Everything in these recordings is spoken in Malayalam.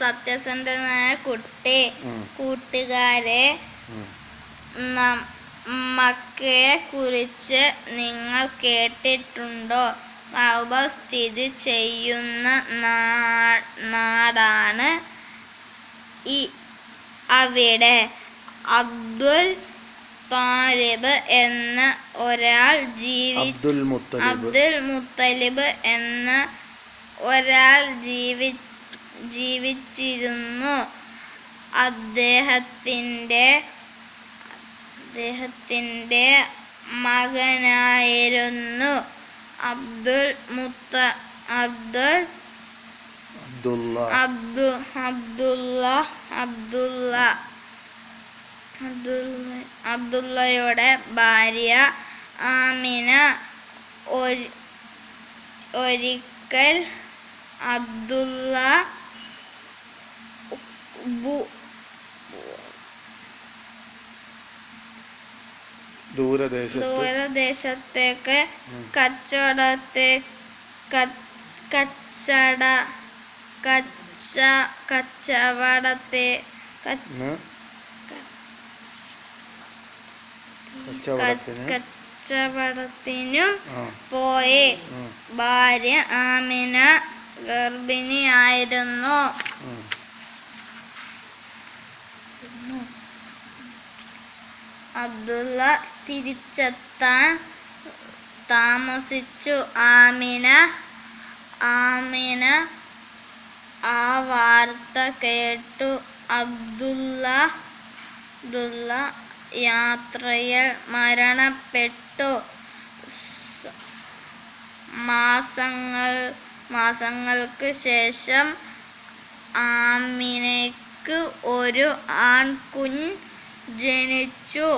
സത്യസന്ധനായ കുട്ടി. കൂട്ടുകാരെ മക്കയെ കുറിച്ച് നിങ്ങൾ കേട്ടിട്ടുണ്ടോ? കൗബ സ്ഥിതി ചെയ്യുന്ന നാടാണ് ഈ അവിടെ. അബ്ദുൽ താലിബ് എന്ന ഒരാൾ ജീവി അബ്ദുൽ മുത്തലിബ്. അബ്ദുൽ മുത്തലിബ് എന്ന ഒരാൾ ജീവി ജീവിച്ചിരുന്നു. അദ്ദേഹത്തിന്റെ അദ്ദേഹത്തിന്റെ മകനായിരുന്നു അബ്ദുൽ മുത്ത അബ്ദുൽ അബ്ദുള്ള. അബ്ദു അബ്ദുള്ള അബ്ദുള്ള. അബ്ദുള്ള അബ്ദുള്ളയുടെ ഭാര്യ ആമിന ഒരു ഒരിക്കൽ അബ്ദുള്ള ദൂരദേശത്തേക്ക്. കച്ചവടത്തെ കച്ചട കച്ച കച്ചവടത്തെ കച്ചവടത്തിനു? പോയി. ഭാര്യ ആമിന ഗർഭിണിയായിരുന്നു. അബ്ദുള്ള തിരിച്ചെത്താൻ താമസിച്ചു. ആമിന ആമിന ആ വാർത്ത കേട്ടു. അബ്ദുള്ള അബ്ദുള്ള യാത്രയിൽ മരണപ്പെട്ടു. മാസങ്ങൾ മാസങ്ങൾക്ക് ശേഷം ആമിനയ്ക്ക് ഒരു ആൺകുഞ്ഞ് ജനിച്ചു.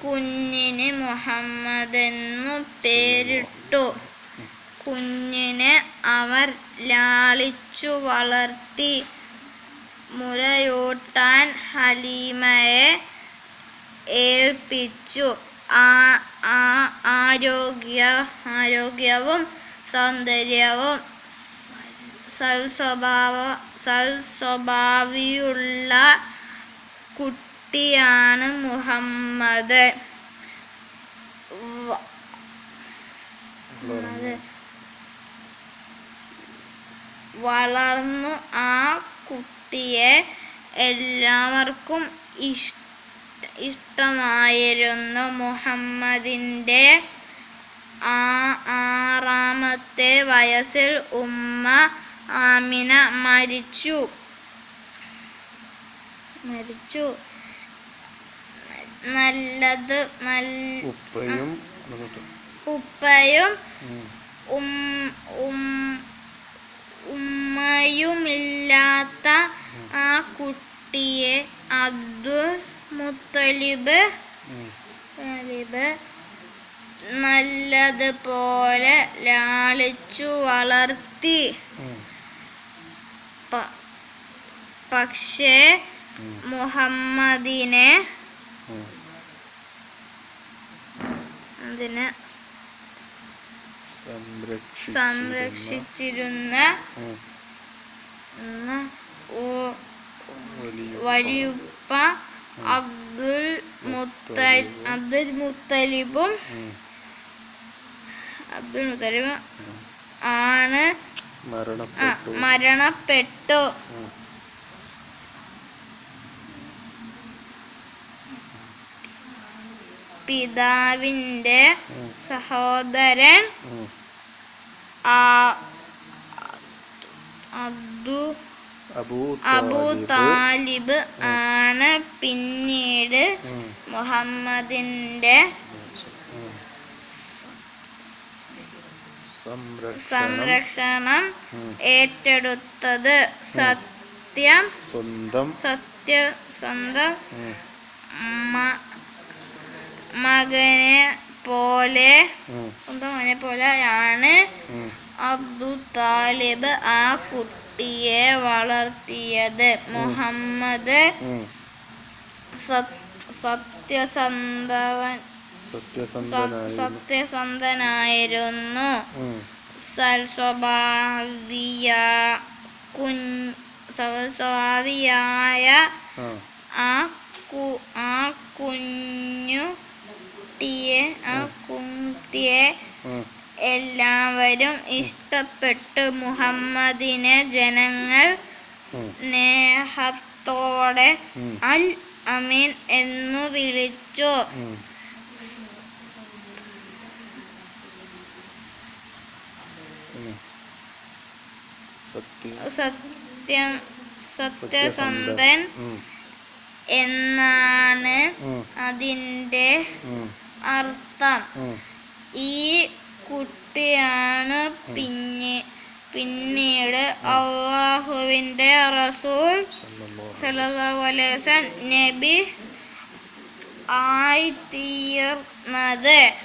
കുഞ്ഞിന് മുഹമ്മദ് എന്നു പേരിട്ടു. കുഞ്ഞിനെ അവർ ലാളിച്ചു വളർത്തി. മുരയൂട്ടാൻ ഹലീമയെ ഏൽപ്പിച്ചു. ആ ആരോഗ്യ ആരോഗ്യവും സൗന്ദര്യവും സൽസ്വഭാവ സൽസ്വഭാവിയുള്ള കുട്ടിയാണ് മുഹമ്മദ്. വളർന്നു ആ കുട്ടിയെ എല്ലാവർക്കും ഇഷ്ട ഇഷ്ടമായിരുന്നു. മുഹമ്മദിന്റെ ആ ആറാമത്തെ വയസ്സിൽ ഉമ്മ ആമിന മരിച്ചു. മരിച്ചു. നല്ലത് നല്ല ഉപ്പയും ഉപ്പയും ഉമ്മയുമില്ലാത്ത ആ കുട്ടിയെ അബ്ദുൽ മുത്തലിബ് നല്ലതുപോലെ ലാളിച്ചു വളർത്തി. പക്ഷേ മുഹമ്മദിനെ. അതിനെ സംരക്ഷിച്ചിരുന്ന- വലിയുപ്പ. അബ്ദുൽ മുത്ത അബ്ദുൽ മുത്തലിബും അബ്ദുൽ മുത്തലിബും ആണ് മരണപ്പെട്ടു മരണപ്പെട്ടു ഉം. പിതാവിന്റെ സഹോദരൻ അബൂ താലിബ് ആണ് പിന്നീട് മുഹമ്മദിന്റെ മുഹമ്മദിന്റെ സംരക്ഷണം ഏറ്റെടുത്തത് സത്യം സ്വന്തം. സത്യസന്ധം ഉം, മ- മകനെ പോലെ സ്വന്തം മകനെ പോലെയാണ് ആണ് അബ്ദു താലിബ് ആ കുട്ടിയെ വളർത്തിയത്. മുഹമ്മദ് സത്യസന്ധവൻ സത്യസന്ധനായിരുന്നു. സത്യസന്ധനായിരുന്നു. സ്വഭാവിയായ ആ കുഞ്ഞ് സ്വ- സ്വാവിയായ ആ ആ കു ആ കുഞ്ഞുട്ടിയെ ആ കുട്ടിയെ ഉം. എല്ലാവരും ഇഷ്ടപ്പെട്ടു മുഹമ്മദിനെ ജനങ്ങൾ സ്നേഹത്തോടെ അൽ അമീൻ എന്നു വിളിച്ചു. സത്യം. സത്യം സത്യസന്ധൻ എന്നാണ്. അതിന്റെ അർത്ഥം. ഈ കുട്ടിയാണ് പിന്നെ പിന്നീട് അള്ളാഹുവിന്റെ റസൂൽ വസല്ലം നബി ആയിത്തീർന്നത് ഉം.